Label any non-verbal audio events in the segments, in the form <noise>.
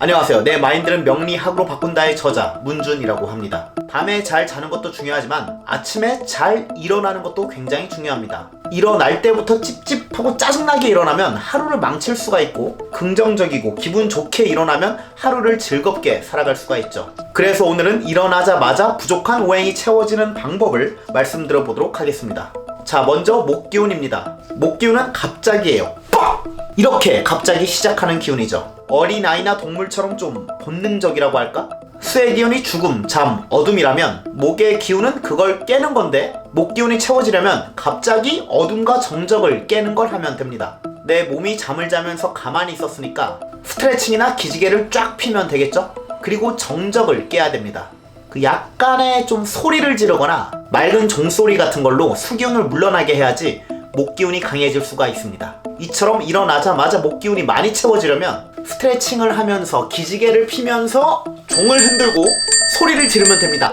안녕하세요. 내 마인드는 명리학으로 바꾼다의 저자 문준이라고 합니다. 밤에 잘 자는 것도 중요하지만 아침에 잘 일어나는 것도 굉장히 중요합니다. 일어날 때부터 찝찝하고 짜증나게 일어나면 하루를 망칠 수가 있고 긍정적이고 기분 좋게 일어나면 하루를 즐겁게 살아갈 수가 있죠. 그래서 오늘은 일어나자마자 부족한 오행이 채워지는 방법을 말씀드려 보도록 하겠습니다. 자, 먼저 목기운입니다. 목기운은 갑자기예요. 빡! 이렇게 갑자기 시작하는 기운이죠. 어린아이나 동물처럼 좀 본능적이라고 할까? 수의 기운이 죽음, 잠, 어둠이라면 목의 기운은 그걸 깨는 건데 목 기운이 채워지려면 갑자기 어둠과 정적을 깨는 걸 하면 됩니다. 내 몸이 잠을 자면서 가만히 있었으니까 스트레칭이나 기지개를 쫙 피면 되겠죠? 그리고 정적을 깨야 됩니다. 그 약간의 좀 소리를 지르거나 맑은 종소리 같은 걸로 수기운을 물러나게 해야지 목 기운이 강해질 수가 있습니다. 이처럼 일어나자마자 목 기운이 많이 채워지려면 스트레칭을 하면서 기지개를 피면서 종을 흔들고 소리를 지르면 됩니다.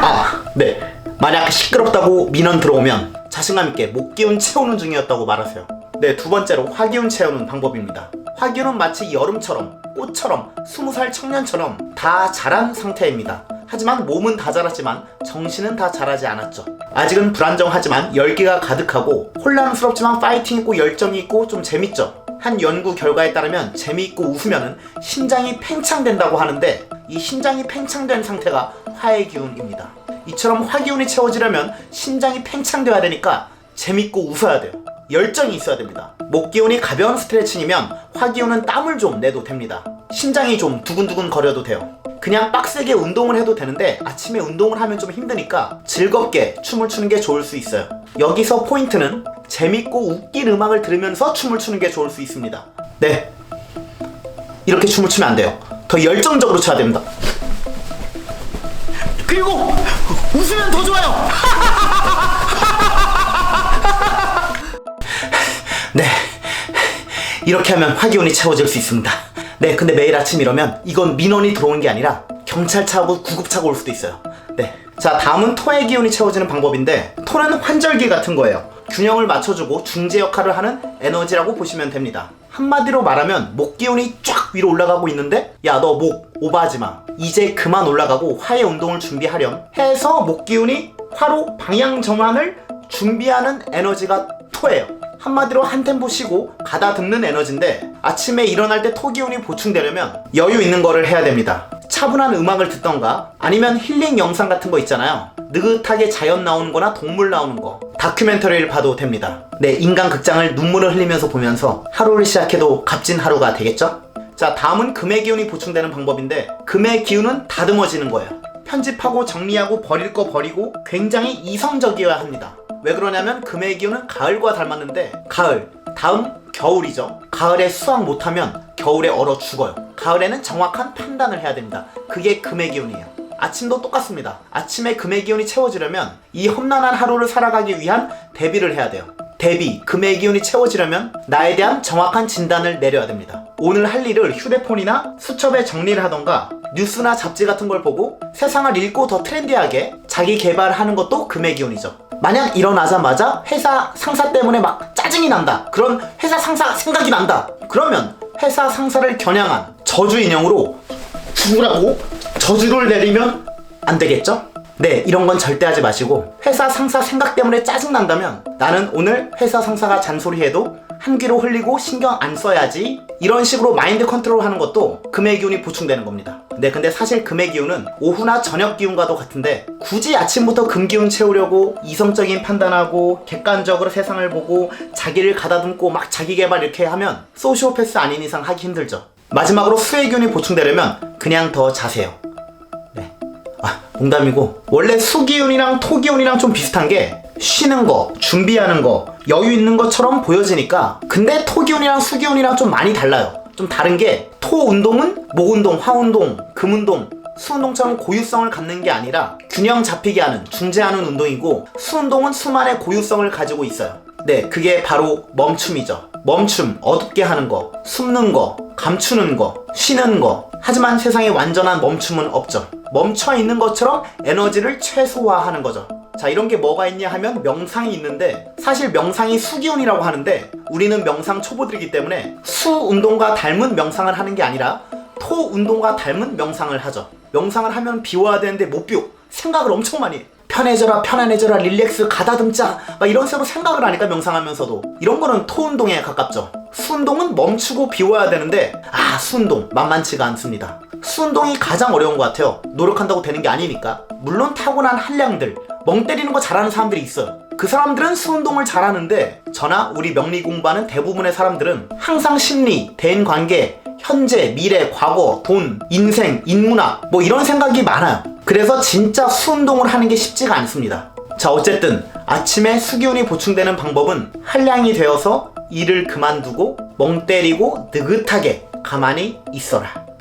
아, 네. 만약 시끄럽다고 민원 들어오면 자신감 있게 목 기운 채우는 중이었다고 말하세요. 네, 두 번째로 화기운 채우는 방법입니다. 화기운은 마치 여름처럼 꽃처럼 스무 살 청년처럼 다 자란 상태입니다. 하지만 몸은 다 자랐지만 정신은 다 자라지 않았죠. 아직은 불안정하지만 열기가 가득하고 혼란스럽지만 파이팅 있고 열정이 있고 좀 재밌죠. 한 연구 결과에 따르면 재미있고 웃으면은 신장이 팽창된다고 하는데 이 신장이 팽창된 상태가 화의 기운입니다. 이처럼 화기운이 채워지려면 신장이 팽창돼야 되니까 재밌고 웃어야 돼요. 열정이 있어야 됩니다. 목 기운이 가벼운 스트레칭이면 화 기운은 땀을 좀 내도 됩니다. 심장이 좀 두근두근 거려도 돼요. 그냥 빡세게 운동을 해도 되는데 아침에 운동을 하면 좀 힘드니까 즐겁게 춤을 추는 게 좋을 수 있어요. 여기서 포인트는 재밌고 웃긴 음악을 들으면서 춤을 추는 게 좋을 수 있습니다. 네. 이렇게 춤을 추면 안 돼요. 더 열정적으로 춰야 됩니다. 그리고 웃으면 더 좋아요. <laughs> 네. 이렇게 하면 화기운이 채워질 수 있습니다. 네, 근데 매일 아침 이러면 이건 민원이 들어오는 게 아니라 경찰차하고 구급차가 올 수도 있어요. 네. 자, 다음은 토의 기운이 채워지는 방법인데 토는 환절기 같은 거예요. 균형을 맞춰주고 중재 역할을 하는 에너지라고 보시면 됩니다. 한마디로 말하면 목 기운이 쫙 위로 올라가고 있는데 야 너 목 오버하지 마. 이제 그만 올라가고 화해 운동을 준비하렴 해서 목 기운이 화로 방향 전환을 준비하는 에너지가 토예요. 한마디로 한 템포 쉬고 가다듬는 에너지인데 아침에 일어날 때 토기운이 보충되려면 여유 있는 거를 해야 됩니다. 차분한 음악을 듣던가 아니면 힐링 영상 같은 거 있잖아요. 느긋하게 자연 나오는 거나 동물 나오는 거 다큐멘터리를 봐도 됩니다. 네, 인간 극장을 눈물을 흘리면서 보면서 하루를 시작해도 값진 하루가 되겠죠? 자, 다음은 금의 기운이 보충되는 방법인데 금의 기운은 다듬어지는 거예요. 편집하고 정리하고 버릴 거 버리고 굉장히 이성적이어야 합니다. 왜 그러냐면 금의 기운은 가을과 닮았는데 가을 다음 겨울이죠. 가을에 수확 못하면 겨울에 얼어 죽어요. 가을에는 정확한 판단을 해야 됩니다. 그게 금의 기운이에요. 아침도 똑같습니다. 아침에 금의 기운이 채워지려면 이 험난한 하루를 살아가기 위한 대비를 해야 돼요. 대비, 금의 기운이 채워지려면 나에 대한 정확한 진단을 내려야 됩니다. 오늘 할 일을 휴대폰이나 수첩에 정리를 하던가 뉴스나 잡지 같은 걸 보고 세상을 읽고 더 트렌디하게 자기 개발하는 것도 금의 기운이죠. 만약 일어나자마자 회사 상사 때문에 막 짜증이 난다. 그런 회사 상사 생각이 난다. 그러면 회사 상사를 겨냥한 저주 인형으로 죽으라고 저주를 내리면 안 되겠죠? 네, 이런 건 절대 하지 마시고 회사 상사 생각 때문에 짜증 난다면 나는 오늘 회사 상사가 잔소리해도 한 귀로 흘리고 신경 안 써야지 이런 식으로 마인드 컨트롤 하는 것도 금의 기운이 보충되는 겁니다. 네, 근데 사실 금의 기운은 오후나 저녁 기운과도 같은데 굳이 아침부터 금 기운 채우려고 이성적인 판단하고 객관적으로 세상을 보고 자기를 가다듬고 막 자기 개발 이렇게 하면 소시오패스 아닌 이상 하기 힘들죠. 마지막으로 수의 기운이 보충되려면 그냥 더 자세요. 네. 아, 농담이고 원래 수기운이랑 토기운이랑 좀 비슷한 게 쉬는 거, 준비하는 거, 여유 있는 것처럼 보여지니까 근데 토기운이랑 수기운이랑 좀 많이 달라요. 좀 다른 게 토 운동은 목 운동, 화 운동, 금 운동, 수 운동처럼 고유성을 갖는 게 아니라 균형 잡히게 하는, 중재하는 운동이고 수 운동은 수만의 고유성을 가지고 있어요. 네, 그게 바로 멈춤이죠. 멈춤, 어둡게 하는 거, 숨는 거, 감추는 거, 쉬는 거. 하지만 세상에 완전한 멈춤은 없죠. 멈춰 있는 것처럼 에너지를 최소화하는 거죠. 자 이런 게 뭐가 있냐 하면 명상이 있는데 사실 명상이 수기운이라고 하는데 우리는 명상 초보들이기 때문에 수 운동과 닮은 명상을 하는 게 아니라 토 운동과 닮은 명상을 하죠. 명상을 하면 비워야 되는데 못 비워. 생각을 엄청 많이 해. 편해져라 편안해져라 릴렉스 가다듬자. 막 이런 식으로 생각을 하니까 명상하면서도. 이런 거는 토 운동에 가깝죠. 수운동은 멈추고 비워야 되는데 아 수운동 만만치가 않습니다. 수운동이 가장 어려운 것 같아요. 노력한다고 되는 게 아니니까. 물론 타고난 한량들 멍 때리는 거 잘하는 사람들이 있어요. 그 사람들은 수운동을 잘하는데 저나 우리 명리 공부하는 대부분의 사람들은 항상 심리, 대인관계, 현재, 미래, 과거, 돈, 인생, 인문학 뭐 이런 생각이 많아요. 그래서 진짜 수운동을 하는 게 쉽지가 않습니다. 자 어쨌든 아침에 수기운이 보충되는 방법은 한량이 되어서 일을 그만두고 멍 때리고 느긋하게 가만히 있어라